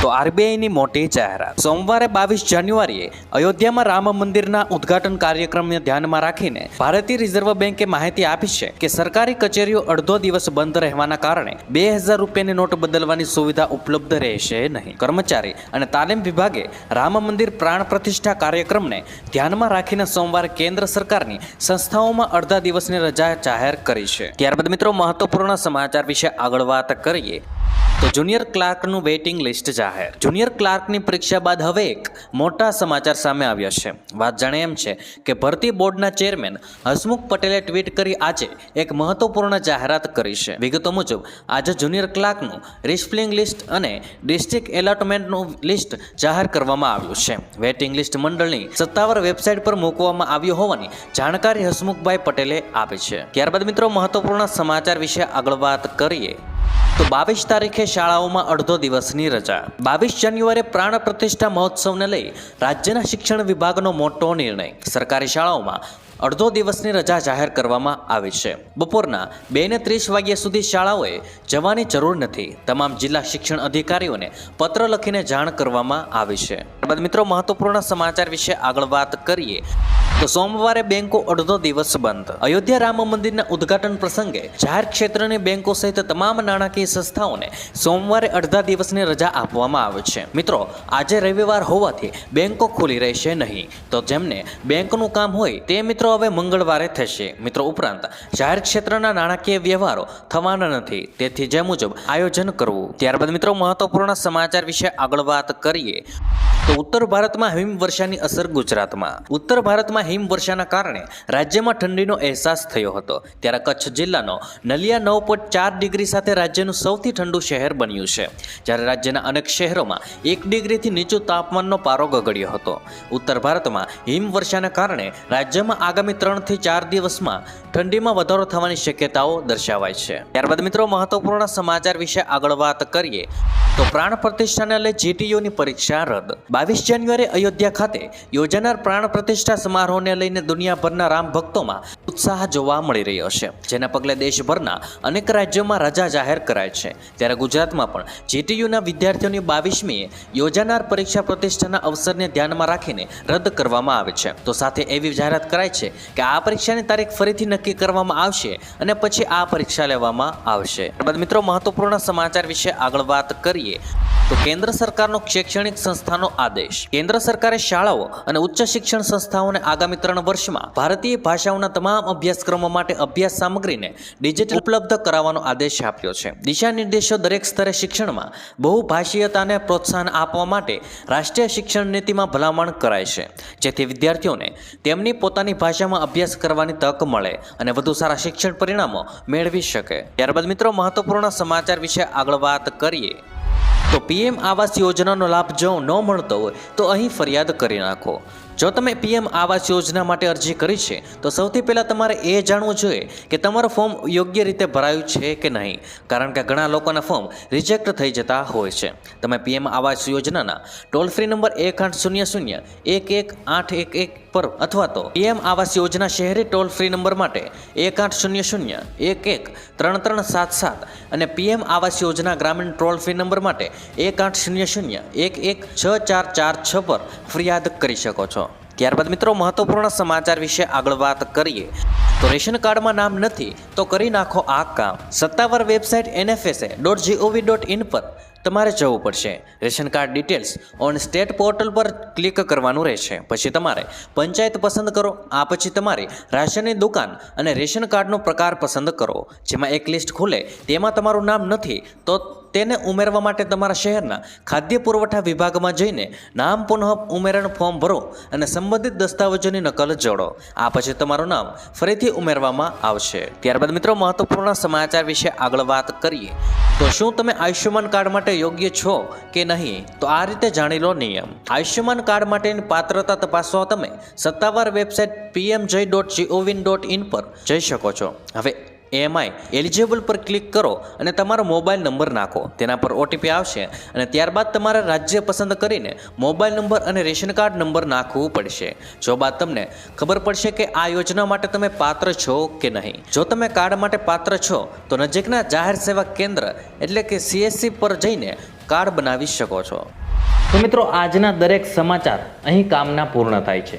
તો આરબીઆઈની મોટી જાહેરાત. સોમવારે બાવીસ જાન્યુઆરીએ અયોધ્યામાં રામ મંદિરના ઉદ્ઘાટન કાર્યક્રમને ધ્યાનમાં રાખીને ભારતીય રિઝર્વ બેંકે માહિતી આપી છે કે સરકારી કચેરીઓ અડધો દિવસ બંધ રહેવાના કારણે બે હજાર રૂપિયાની નોટ બદલવાની સુવિધા ઉપલબ્ધ રહેશે નહીં. કર્મચારી અને તાલીમ વિભાગે રામ મંદિર પ્રાણ પ્રતિષ્ઠા કાર્યક્રમને ધ્યાનમાં રાખીને સોમવારે કેન્દ્ર સરકારની સંસ્થાઓમાં અડધા દિવસની રજા જાહેર કરી છે. ત્યારબાદ મિત્રો, મહત્વપૂર્ણ સમાચાર વિશે આગળ વાત કરીએ. તો જુનિયર ક્લાર્કનું વેઇટિંગ લિસ્ટ જાહેર. જુનિયર ક્લાર્કની પરીક્ષા બાદ હવે એક મોટા સમાચાર સામે આવ્યા છે. વાત જાણે એમ છે કે ભરતી બોર્ડના ચેરમેન હસમુખ પટેલે ટ્વીટ કરી આજે એક મહત્વપૂર્ણ જાહેરાત કરી છે. વિગતો મુજબ, આજે જુનિયર ક્લાર્કનું રિસ્ફલિંગ લિસ્ટ અને ડિસ્ટ્રિક્ટ એલોટમેન્ટનું લિસ્ટ જાહેર કરવામાં આવ્યું છે. વેઇટિંગ લિસ્ટ મંડળની સત્તાવાર વેબસાઇટ પર મૂકવામાં આવ્યું હોવાની જાણકારી હસમુખભાઈ પટેલે આપી છે. ત્યારબાદ મિત્રો, મહત્વપૂર્ણ સમાચાર વિશે આગળ વાત કરીએ. તો બાવીસ તારીખે શાળાઓમાં અડધો દિવસની રજા. બાવીસ જાન્યુઆરીએ પ્રાણ પ્રતિષ્ઠા મહોત્સવને લઈ રાજ્યના શિક્ષણ વિભાગનો મોટો નિર્ણય. સરકારી શાળાઓમાં અડધો દિવસની રજા જાહેર કરવામાં આવી છે. બપોરના બે ને ત્રીસ વાગ્યા સુધી શાળાઓએ જવાની જરૂર નથી. તમામ જિલ્લા શિક્ષણ અધિકારીઓને પત્ર લખીને જાણ કરવામાં આવી છે. ત્યારબાદ મિત્રો, મહત્વપૂર્ણ સમાચાર વિશે આગળ વાત કરીએ. તો સોમવારે બેંકો અડધો દિવસ બંધ. અયોધ્યા રામ મંદિરના ઉદઘાટન પ્રસંગે જાહેર ક્ષેત્રની બેંકો સહિત તમામ નાણાકીય સંસ્થાઓને સોમવારે અડધા દિવસની રજા આપવામાં આવે છે. મિત્રો, આજે રવિવાર હોવાથી બેંકો ખુલી રહેશે નહીં. તો જેમને બેંકનું કામ હોય તે મિત્રો હવે મંગળવારે થશે. મિત્રો, ઉપરાંત જાહેર ક્ષેત્રના નાણાકીય વ્યવહારો થવાના નથી. તેથી જે મુજબ આયોજન કરવું. ત્યારબાદ મિત્રો, મહત્વપૂર્ણ સમાચાર વિશે આગળ વાત કરીએ. તો ઉત્તર ભારતમાં હિમવર્ષાની અસર ગુજરાતમાં. ઉત્તર ભારતમાં હિમવર્ષાના કારણે રાજ્યમાં ઠંડીનો અહેસાસ થયો હતો. ત્યારે કચ્છ જિલ્લાનો નલિયા નવ પોઈન્ટ ચાર ડિગ્રી સાથે રાજ્યનું સૌથી ઠંડુ શહેર બન્યું છે. જ્યારે રાજ્યના અનેક શહેરોમાં એક ડિગ્રીથી નીચું તાપમાનનો પારો ગગડ્યો હતો. ઉત્તર ભારતમાં હિમવર્ષાના કારણે રાજ્યમાં આગામી ત્રણથી ચાર દિવસમાં ઠંડીમાં વધારો થવાની શક્યતાઓ દર્શાવાય છે. ત્યારબાદ મિત્રો, મહત્વપૂર્ણ સમાચાર વિશે આગળ વાત કરીએ. તો પ્રાણ પ્રતિષ્ઠાને લઈ જીટીયુની પરીક્ષા રદ. બાવીસ જાન્યુઆરી અયોધ્યા ખાતે યોજાનાર પ્રાણ પ્રતિષ્ઠા સમારોહને લઈને દુનિયાભરના રામ ભક્તોમાં ઉત્સાહ જોવા મળી રહ્યો છે. જેના પગલે દેશભરના અનેક રાજ્યોમાં રજા જાહેર કરાય છે. ત્યારે ગુજરાતમાં પણ જીટીયુના વિદ્યાર્થીઓની બાવીસમીએ યોજાનાર પરીક્ષા પ્રતિષ્ઠાના અવસરને ધ્યાનમાં રાખીને રદ કરવામાં આવે છે. તો સાથે એવી જાહેરાત કરાય છે કે આ પરીક્ષાની તારીખ ફરીથી નક્કી કરવામાં આવશે અને પછી આ પરીક્ષા લેવામાં આવશે. ત્યારબાદ મિત્રો, મહત્વપૂર્ણ સમાચાર વિશે આગળ વાત કરીએ તો કેન્દ્ર સરકારનો શૈક્ષણિક સંસ્થાનો આદેશ. કેન્દ્ર સરકારે શાળાઓ અને ઉચ્ચ શિક્ષણ સંસ્થાઓને આગામી ત્રણ વર્ષમાં ભારતીય ભાષાઓના તમામ અભ્યાસક્રમો માટે અભ્યાસ સામગ્રીને ડિજિટલ ઉપલબ્ધ કરાવવાનો આદેશ આપ્યો છે. દિશા નિર્દેશો દરેક સ્તરે શિક્ષણમાં બહુભાષીયતાને પ્રોત્સાહન આપવા માટે રાષ્ટ્રીય શિક્ષણ નીતિમાં ભલામણ કરાય છે. જેથી વિદ્યાર્થીઓને તેમની પોતાની ભાષામાં અભ્યાસ કરવાની તક મળે અને વધુ સારા શિક્ષણ પરિણામો મેળવી શકે. ત્યારબાદ મિત્રો, મહત્વપૂર્ણ સમાચાર વિશે આગળ વાત કરીએ. તો પીએમ આવાસ યોજનાનો લાભ જો ન મળતો હોય, તો અહીં ફરિયાદ કરી નાખો. જો તમે પીએમ આવાસ યોજના માટે અરજી કરી છે, તો સૌથી પહેલાં તમારે એ જાણવું જોઈએ કે તમારું ફોર્મ યોગ્ય રીતે ભરાયું છે કે નહીં. કારણ કે ઘણા લોકોના ફોર્મ રિજેક્ટ થઈ જતા હોય છે. તમે પીએમ આવાસ યોજનાના ટોલ ફ્રી નંબર એક આઠ શૂન્ય શૂન્ય એક એક આઠ એક એક પર અથવા તો પીએમ આવાસ યોજના શહેરી ટોલ ફ્રી નંબર માટે એક આઠ શૂન્ય શૂન્ય એક એક ત્રણ ત્રણ સાત સાત અને પીએમ આવાસ યોજના ગ્રામીણ ટોલ ફ્રી નંબર માટે એક આઠ શૂન્ય શૂન્ય એક એક છ ચાર ચાર છ પર ફરિયાદ કરી શકો છો. ત્યારબાદ મિત્રો, મહત્વપૂર્ણ સમાચાર વિશે આગળ વાત કરીએ. તો રેશન કાર્ડમાં નામ નથી, તો કરી નાખો આ કામ. સત્તાવાર website NFSA dot G O V dot in પર તમારે જવું પડશે. Ration card details on state portal પર ક્લિક કરવાનું રહેશે. પછી તમારે પંચાયત પસંદ કરો, આ પછી તમારી રાશનની દુકાન અને રેશન કાર્ડનો પ્રકાર પસંદ કરો. જેમાં એક લિસ્ટ ખુલે, તેમાં તમારું નામ નથી, તો તેને ઉમેરવા માટે તમારા શહેરના ખાદ્ય પુરવઠા વિભાગમાં જઈને નામ પુનઃ ઉમેરણ ફોર્મ ભરો અને સંબંધિત દસ્તાવેજોની નકલ જોડો. આ પછી તમારું નામ ફરીથી ઉમેરવામાં આવશે. ત્યારબાદ મિત્રો, મહત્વપૂર્ણ સમાચાર વિશે આગળ વાત કરીએ. તો શું તમે આયુષ્યમાન કાર્ડ માટે યોગ્ય છો કે નહીં? તો આ રીતે જાણી લો નિયમ. આયુષ્યમાન કાર્ડ માટેની પાત્રતા તપાસવા તમે સત્તાવાર website PM Jay dot G O V dot in પર જઈ શકો છો. હવે એમઆઈ એલિજિબલ પર ક્લિક કરો અને તમારો મોબાઈલ નંબર નાખો. તેના પર ઓટીપી આવશે અને ત્યારબાદ તમારા રાજ્ય પસંદ કરીને મોબાઈલ નંબર અને રેશન કાર્ડ નંબર નાખવું પડશે. જો બાદ તમને ખબર પડશે કે આ યોજના માટે તમે પાત્ર છો કે નહીં. જો તમે કાર્ડ માટે પાત્ર છો, તો નજીકના જાહેર સેવા કેન્દ્ર એટલે કે સીએસસી પર જઈને કાર્ડ બનાવી શકો છો. તો મિત્રો, આજના દરેક સમાચાર અહીં કામના પૂર્ણ થાય છે.